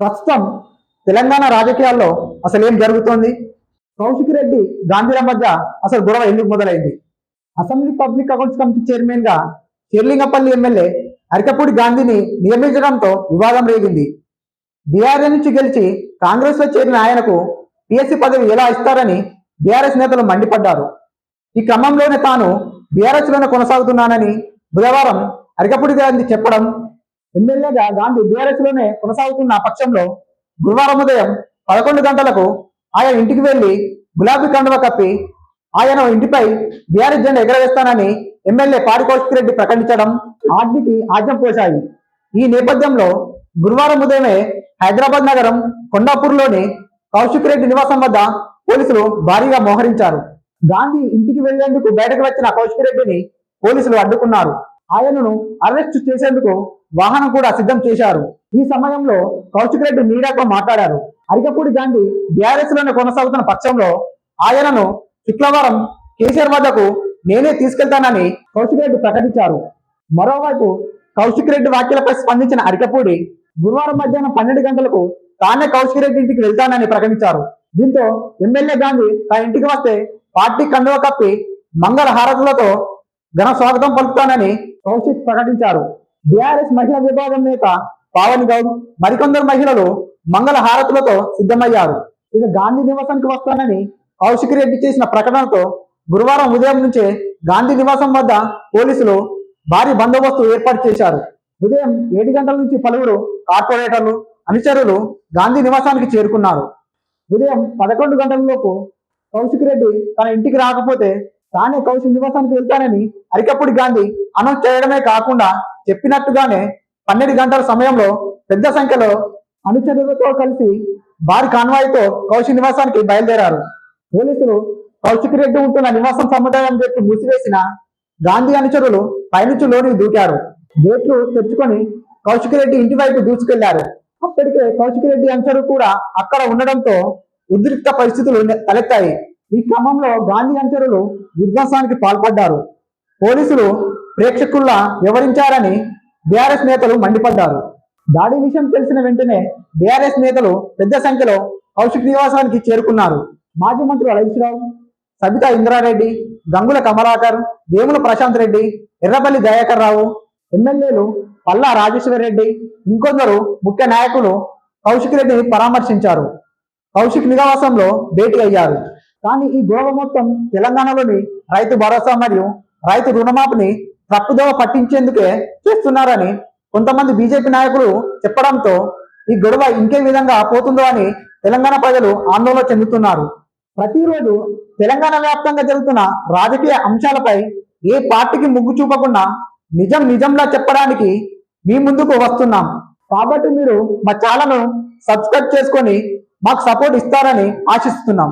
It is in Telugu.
ప్రస్తుతం తెలంగాణ రాజకీయాల్లో అసలు ఏం జరుగుతోంది? కౌశిక్ రెడ్డి గాంధీల మధ్య అసలు గొడవ ఎందుకు మొదలైంది? అసెంబ్లీ పబ్లిక్ అకౌంట్స్ కమిటీ చైర్మన్గా చెర్లింగపల్లి ఎమ్మెల్యే అరికపూడి గాంధీని నియమించడంతో వివాదం రేగింది. బీఆర్ఎస్ నుంచి గెలిచి కాంగ్రెస్లో చేరిన ఆయనకు పిఎస్సి పదవి ఎలా ఇస్తారని బీఆర్ఎస్ నేతలు మండిపడ్డారు. ఈ క్రమంలోనే తాను బీఆర్ఎస్లోనే కొనసాగుతున్నానని బుధవారం అరికపూడి గాంధీ చెప్పడం ఎమ్మెల్యేగా గాంధీ బీఆర్ఎస్లోనే కొనసాగుతున్న పక్షంలో గురువారం ఉదయం పదకొండు గంటలకు ఆయన ఇంటికి వెళ్ళి గులాబీ కండువ కప్పి ఆయన ఇంటిపై బీఆర్ఎస్ జెండా ఎగరవేస్తానని ఎమ్మెల్యే పాడి కౌశిక్ రెడ్డి ప్రకటించడం ఆర్డీకి ఆజ్యం పోశాయి. ఈ నేపథ్యంలో గురువారం ఉదయమే హైదరాబాద్ నగరం కొండాపూర్లోని కౌశిక్ రెడ్డి నివాసం వద్ద పోలీసులు భారీగా మోహరించారు. గాంధీ ఇంటికి వెళ్ళేందుకు బయటకు వచ్చిన కౌశిక్ రెడ్డిని పోలీసులు అడ్డుకున్నారు. ఆయనను అరెస్ట్ చేసేందుకు వాహనం కూడా సిద్ధం చేశారు. ఈ సమయంలో కౌశిక్ రెడ్డి మీడియాతో మాట్లాడారు. అరికపూడి గాంధీ బీఆర్ఎస్లోనే కొనసాగుతున్న పక్షంలో ఆయనను శుక్రవారం కేసీఆర్ వద్దకు నేనే తీసుకెళ్తానని కౌశిక్ రెడ్డి ప్రకటించారు. మరోవైపు కౌశిక్ రెడ్డి వ్యాఖ్యలపై స్పందించిన అరికపూడి గురువారం మధ్యాహ్నం పన్నెండు గంటలకు తానే కౌశిక్ రెడ్డి ఇంటికి వెళ్తానని ప్రకటించారు. దీంతో ఎమ్మెల్యే గాంధీ తన ఇంటికి వస్తే పార్టీ కండువ కప్పి మంగళ హారతులతో ఘన స్వాగతం పలుకుతానని కౌశిక్ ప్రకటించారు. బీఆర్ఎస్ మహిళా విభాగం నేత పావని గౌడ్ మరికొందరు మహిళలు మంగళ హారతులతో సిద్ధమయ్యారు. ఇక గాంధీ నివాసానికి వస్తానని కౌశిక్ రెడ్డి చేసిన ప్రకటనతో గురువారం ఉదయం నుంచే గాంధీ నివాసం వద్ద పోలీసులు భారీ బందోబస్తు ఏర్పాటు చేశారు. ఉదయం ఏడు గంటల నుంచి పలువురు కార్పొరేటర్లు అనుచరులు గాంధీ నివాసానికి చేరుకున్నారు. ఉదయం పదకొండు గంటలలోపు కౌశిక్ రెడ్డి తన ఇంటికి రాకపోతే తానే కౌశల్ నివాసానికి వెళ్తానని అరికప్పుడు గాంధీ అనౌన్స్ చేయడమే కాకుండా చెప్పినట్టుగానే పన్నెండు గంటల సమయంలో పెద్ద సంఖ్యలో అనుచరులతో కలిసి భారీ కాన్వాయ్తో కౌశిక్ నివాసానికి బయలుదేరారు. పోలీసులు కౌశిక్ రెడ్డి ఉంటున్న నివాసం సముదాయం చెప్పి మూసివేసిన గాంధీ అనుచరులు పైనుంచి లోనికి దూకారు. గేట్లు తెరుచుకొని కౌశిక్ రెడ్డి ఇంటి వైపు దూసుకెళ్ళారు. అప్పటికే కౌశిక్ రెడ్డి అనుచరులు కూడా అక్కడ ఉండడంతో ఉద్రిక్త పరిస్థితులు తలెత్తాయి. ఈ క్రమంలో గాంధీ అనుచరులు విధ్వంసానికి పాల్పడ్డారు. పోలీసులు ప్రేక్షకుల్లా వివరించారని బీఆర్ఎస్ నేతలు మండిపడ్డారు. దాడి విషయం తెలిసిన వెంటనే బీఆర్ఎస్ నేతలు పెద్ద సంఖ్యలో కౌశిక్ నివాసానికి చేరుకున్నారు. మాజీ మంత్రులు హరీశ్రావు సబితా ఇంద్రారెడ్డి గంగుల కమలాకర్ వేముల ప్రశాంత్ రెడ్డి ఎర్రపల్లి దయాకర్ రావు ఎమ్మెల్యేలు పల్లా రాజేశ్వర్ రెడ్డి ఇంకొందరు ముఖ్య నాయకులు కౌశిక్ రెడ్డిని పరామర్శించారు. కౌశిక్ నివాసంలో భేటీ అయ్యారు. కానీ ఈ గోవ మొత్తం తెలంగాణలోని రైతు భరోసా మరియు రైతు రుణమాఫీని తప్పుదోవ పట్టించేందుకే చేస్తున్నారని కొంతమంది బీజేపీ నాయకులు చెప్పడంతో ఈ గొడవ ఇంకే విధంగా పోతుందో అని తెలంగాణ ప్రజలు ఆందోళన చెందుతున్నారు. ప్రతిరోజు తెలంగాణ వ్యాప్తంగా జరుగుతున్న రాజకీయ అంశాలపై ఏ పార్టీకి ముగ్గు చూపకుండా నిజం నిజంలా చెప్పడానికి మీ ముందుకు వస్తున్నాం. కాబట్టి మీరు మా ఛానల్ను సబ్స్క్రైబ్ చేసుకొని మాకు సపోర్ట్ ఇస్తారని ఆశిస్తున్నాం.